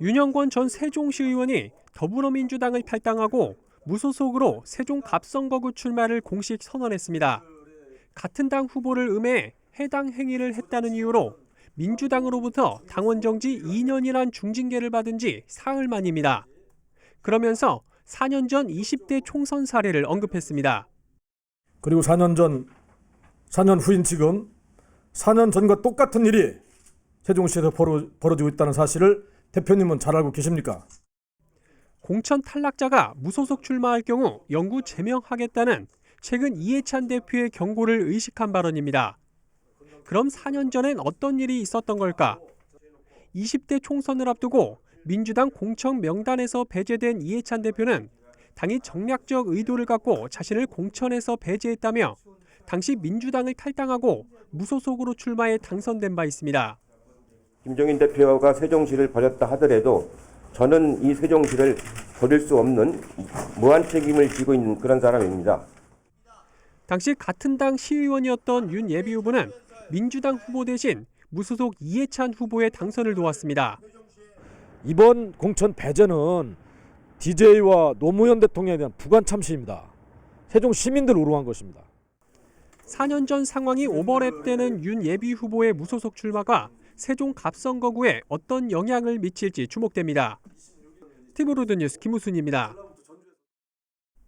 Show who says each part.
Speaker 1: 윤영권 전 세종시 의원이 더불어민주당을 탈당하고 무소속으로 세종 갑선거구 출마를 공식 선언했습니다. 같은 당 후보를 음해 해당 행위를 했다는 이유로 민주당으로부터 당원 정지 2년이란 중징계를 받은 지 사흘 만입니다. 그러면서 4년 전 20대 총선 사례를 언급했습니다.
Speaker 2: 그리고 4년 전, 4년 후인 지금 4년 전과 똑같은 일이 세종시에서 벌어, 벌어지고 있다는 사실을 대표님은 잘 알고 계십니까?
Speaker 1: 공천 탈락자가 무소속 출마할 경우 영구 제명하겠다는 최근 이해찬 대표의 경고를 의식한 발언입니다. 그럼 4년 전엔 어떤 일이 있었던 걸까? 20대 총선을 앞두고 민주당 공천 명단에서 배제된 이해찬 대표는 당이 정략적 의도를 갖고 자신을 공천에서 배제했다며 당시 민주당을 탈당하고 무소속으로 출마해 당선된 바 있습니다.
Speaker 3: 김종인 대표가 세종시를 버렸다 하더라도 저는 이 세종시를 버릴 수 없는 무한 책임을 지고 있는 그런 사람입니다.
Speaker 1: 당시 같은 당 시의원이었던 윤 예비 후보는 민주당 후보 대신 무소속 이해찬 후보의 당선을 도왔습니다.
Speaker 2: 이번 공천 배제는 DJ와 노무현 대통령에 대한 부관 참시입니다. 세종 시민들 우롱한 것입니다.
Speaker 1: 4년 전 상황이 오버랩되는 윤 예비 후보의 무소속 출마가 세종 갑선거구에 어떤 영향을 미칠지 주목됩니다. 스티브로드 뉴스 김우순입니다.